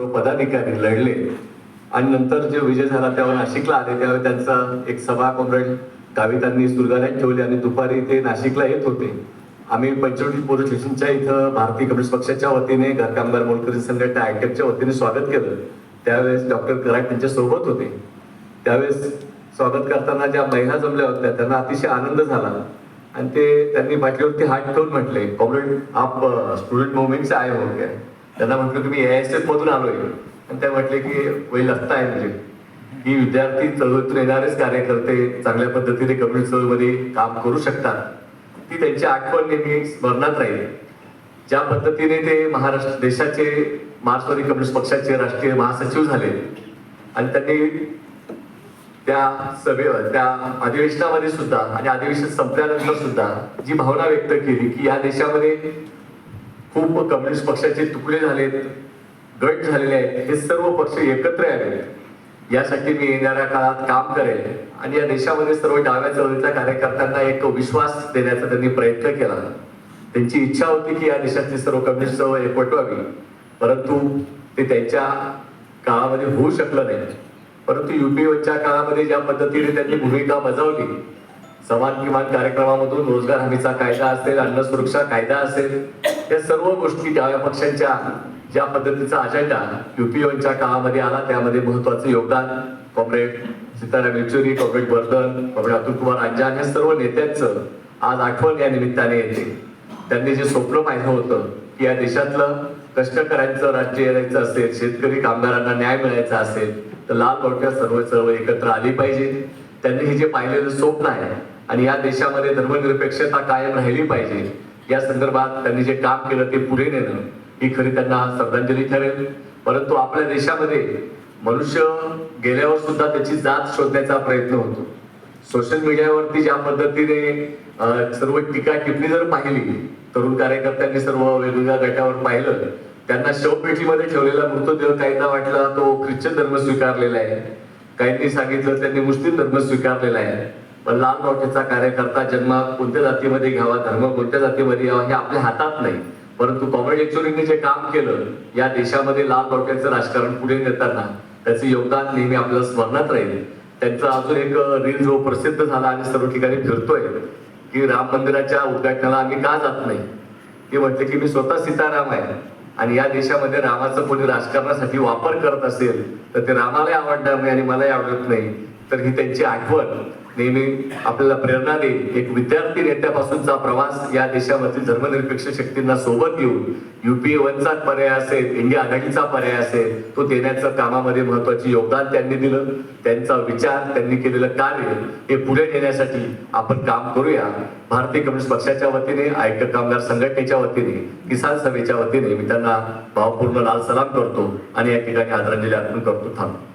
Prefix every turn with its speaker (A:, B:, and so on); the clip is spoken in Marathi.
A: सर्व पदाधिकारी लढले. आणि नंतर जे विजय झाला तेव्हा नाशिकला आले. त्यावेळी त्यांचा एक सभा कॉम्रेड गावी त्यांनी सुरगाण्यात ठेवली आणि दुपारी ते नाशिकला येत होते. आम्ही पंचवटी पोलीस स्टेशनच्या इथं भारतीय कम्युनिस्ट पक्षाच्या वतीने घरकामगार मोलकरी संघटना आयटेपच्या वतीने स्वागत केलं. त्यावेळेस डॉक्टर कराड त्यांच्यासोबत होते. त्यावेळेस स्वागत करताना ज्या महिला जमल्या होत्या त्यांना अतिशय आनंद झाला. आणि ते त्यांनी बाटलीवरती हात ठेवून म्हटले कॉम्रेड आप स्टुडंट मुवमेंट से आए हो क्या? त्यांना म्हटलं तुम्ही ए एस एफ मधून आलोय आणि त्या म्हटले की वय लगता आहे म्हणजे की विद्यार्थी चळवळीतून येणारेच कार्यकर्ते चांगल्या पद्धतीने कम्युनिस्ट चळवळीमध्ये काम करू शकतात. ती त्यांची आठवण नेहमी स्मरणात राहील. ज्या पद्धतीने ते महाराष्ट्र देशाचे मार्क्सवादी कम्युनिस्ट पक्षाचे राष्ट्रीय महासचिव झाले आणि त्यांनी त्या सभेवर त्या अधिवेशनामध्ये सुद्धा आणि अधिवेशन संपल्यानंतर सुद्धा जी भावना व्यक्त केली की या देशामध्ये खूप कम्युनिस्ट पक्षाचे तुकडे झालेत गट झालेले आहेत हे सर्व पक्ष एकत्र यावेत. यासाठी मी येणाऱ्या काळात काम करेल आणि या देशामध्ये सर्व डाव्या चळवळीच्या कार्यकर्त्यांना एक विश्वास देण्याचा त्यांनी प्रयत्न केला. त्यांची इच्छा होती की या देशातली सर्व कम्युनिस्ट चळवळ एकवटवावी परंतु ते त्यांच्या काळामध्ये होऊ शकलं नाही. परंतु युपीएच्या काळामध्ये ज्या पद्धतीने त्यांनी भूमिका बजावली समान किमान कार्यक्रमामधून रोजगार हमीचा कायदा असेल अन्न सुरक्षा कायदा असेल या सर्व गोष्टी डाव्या पक्षांच्या ज्या पद्धतीचा अजेंडा युपीओच्या काळामध्ये आला त्यामध्ये महत्वाचं योगदान. Comrade Sitaram Yechury comrade Vardhan comrade Atul Kumar Anjan या सर्व नेत्यांचं आज आठवण या निमित्ताने येते. त्यांनी जे स्वप्न पाहिलं होतं की या देशातलं कष्टकऱ्यांचं राज्य यायचं असेल शेतकरी कामगारांना न्याय मिळायचा असेल तर लाल मोठ्या सर्व चळवळ एकत्र आली पाहिजे. त्यांनी हे जे पाहिलेलं स्वप्न आहे आणि या देशामध्ये धर्मनिरपेक्षता कायम राहिली पाहिजे या संदर्भात त्यांनी जे काम केलं ते पुढे नेणं ही खरी त्यांना श्रद्धांजली ठरेल. परंतु आपल्या देशामध्ये मनुष्य गेल्यावर सुद्धा त्याची जात शोधण्याचा प्रयत्न होतो. सोशल मीडियावरती ज्या पद्धतीने सर्व टीका टिप्पणी जर पाहिली तरुण कार्यकर्त्यांनी सर्व वेगवेगळ्या गटावर पाहिलं त्यांना शवपेटीमध्ये ठेवलेला मृतदेह काहींना वाटला तो ख्रिश्चन धर्म स्वीकारलेला आहे. काहींनी सांगितलं त्यांनी मुस्लिम धर्म स्वीकारलेला आहे. पण लाल रॉकेटचा कार्यकर्ता जन्म कोणत्या जातीमध्ये घ्यावा धर्म कोणत्या जातीमध्ये यावा हे आपल्या हातात नाही. परंतु कॉम्रेड येचुरींनी जे काम केलं या देशामध्ये लाल रॉकेटचं राजकारण पुढे नेताना त्याचं योगदान नेहमी आपल्याला स्मरणात राहील. त्यांचा अजून एक रील जो प्रसिद्ध झाला आणि सर्व ठिकाणी फिरतोय की राम मंदिराच्या उद्घाटनाला आम्ही का जात नाही? ते म्हटले की मी स्वतः सीताराम आहे. आणि या देशामध्ये रामाचा कोणी राजकारणासाठी वापर करत असेल तर ते रामालाही आवडणार नाही आणि मलाही आवडत नाही. तर ही त्यांची आठवण. नेहमी आपल्याला प्रेरणा देईल. एक विद्यार्थी नेत्यापासूनचा प्रवास या देशामधील धर्मनिरपेक्ष शक्तींना सोबत घेऊन युपीए वनचा पर्याय असेल इंडिया आघाडीचा पर्याय असेल तो देण्याचं कामामध्ये महत्त्वाचे योगदान त्यांनी दिलं. त्यांचा विचार त्यांनी केलेलं कार्य हे पुढे नेण्यासाठी आपण काम करूया. भारतीय कम्युनिस्ट पक्षाच्या वतीने आयकर कामगार संघटनेच्या वतीने किसान सभेच्या वतीने मी त्यांना भावपूर्ण लाल सलाम करतो आणि या ठिकाणी आदरांजली अर्पण करतो. थांबतो